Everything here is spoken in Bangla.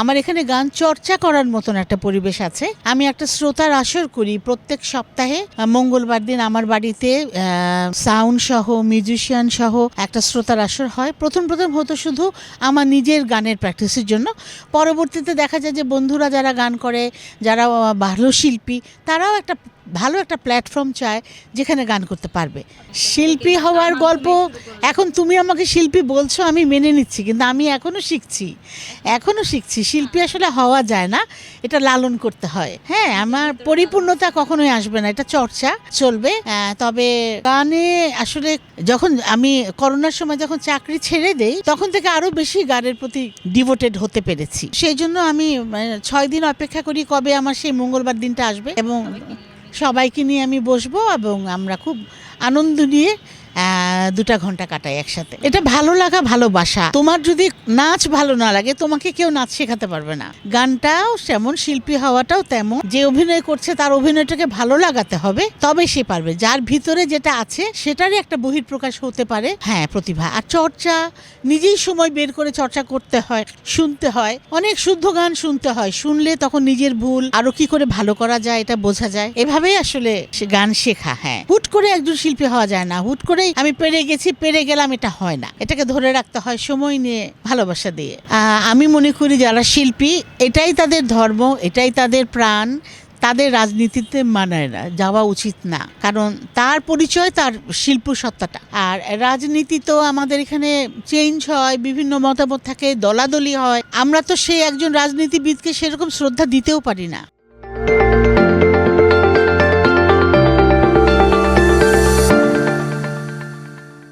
আমার এখানে গান চর্চা করার মতন একটা পরিবেশ আছে। আমি একটা শ্রোতার আসর করি প্রত্যেক সপ্তাহে। মঙ্গলবার দিন আমার বাড়িতে সাউন্ড সহ, মিউজিশিয়ান সহ একটা শ্রোতার আসর হয়। প্রথম প্রথম হতো শুধু আমার নিজের গানের প্র্যাকটিসের জন্য। পরবর্তীতে দেখা যায় যে বন্ধুরা যারা গান করে, যারা ভালো শিল্পী তারাও একটা ভালো একটা প্ল্যাটফর্ম চায় যেখানে গান করতে পারবে। শিল্পী হওয়ার গল্প এখন তুমি আমাকে শিল্পী বলছো আমি মেনে নিচ্ছি কিন্তু আমি এখনও শিখছি। এখনও শিখছি শিল্পী আসলে হওয়া যায় না এটা লালন করতে হয়। হ্যাঁ আমার পরিপূর্ণতা কখনোই আসবে না এটা চর্চা চলবে। তবে গানে আসলে যখন আমি করোনার সময় যখন চাকরি ছেড়ে দেই তখন থেকে আরও বেশি গানের প্রতি ডিভোটেড হতে পেরেছি। সেই জন্য আমি মানে, ছয় দিন অপেক্ষা করি কবে আমার সেই মঙ্গলবার দিনটা আসবে এবং সবাইকে নিয়ে আমি বসবো এবং আমরা খুব আনন্দ নিয়ে দুটা ঘণ্টা কাটাই একসাথে। এটা ভালো লাগা ভালোবাসা তোমার যদি নাচ ভালো না লাগে তোমাকে কেউ নাচ শেখাতে পারবে না। গানটাও তেমন শিল্পী হওয়াটাও তেমন। যে অভিনয় করছে তার অভিনয়টাকে ভালো লাগাতে হবে তবে সে পারবে। যার ভিতরে যেটা আছে সেটারই একটা বহির্প্রকাশ হতে পারে। হ্যাঁ প্রতিভা। আর চর্চা নিজেই সময় বের করে চর্চা করতে হয় শুনতে হয়। অনেক শুদ্ধ গান শুনতে হয়। শুনলে তখন নিজের ভুল আরও কি করে ভালো করা যায় এটা বোঝা যায়। এভাবেই আসলে গান শেখা হ্যাঁ। করে একজন শিল্পী হওয়া যায় না। হুট করেই আমি পেরে গেছি, পেরে গেলাম, এটা হয় না। এটাকে ধরে রাখতে হয় সময় নিয়ে, ভালোবাসা দিয়ে। আমি মনে করি যারা শিল্পী, এটাই তাদের ধর্ম, এটাই তাদের প্রাণ, তাদের রাজনীতিতে মানায় না, যাওয়া উচিত না। কারণ তার পরিচয়, তার শিল্প সত্তাটা। আর রাজনীতি তো আমাদের এখানে চেঞ্জ হয়, বিভিন্ন মতামত থাকে, দলাদলি হয়। আমরা তো সেই একজন রাজনীতিবিদকে সেরকম শ্রদ্ধা দিতেও পারি না।